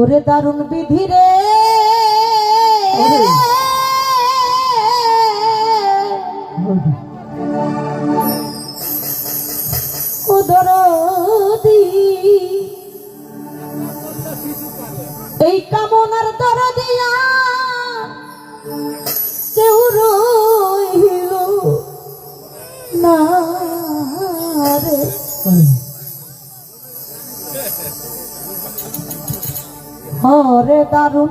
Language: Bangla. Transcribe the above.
ওরে দারুণ বিধি রে। এই কামনার দর দিয়া কেউ রইল না রে। হরে দারুণ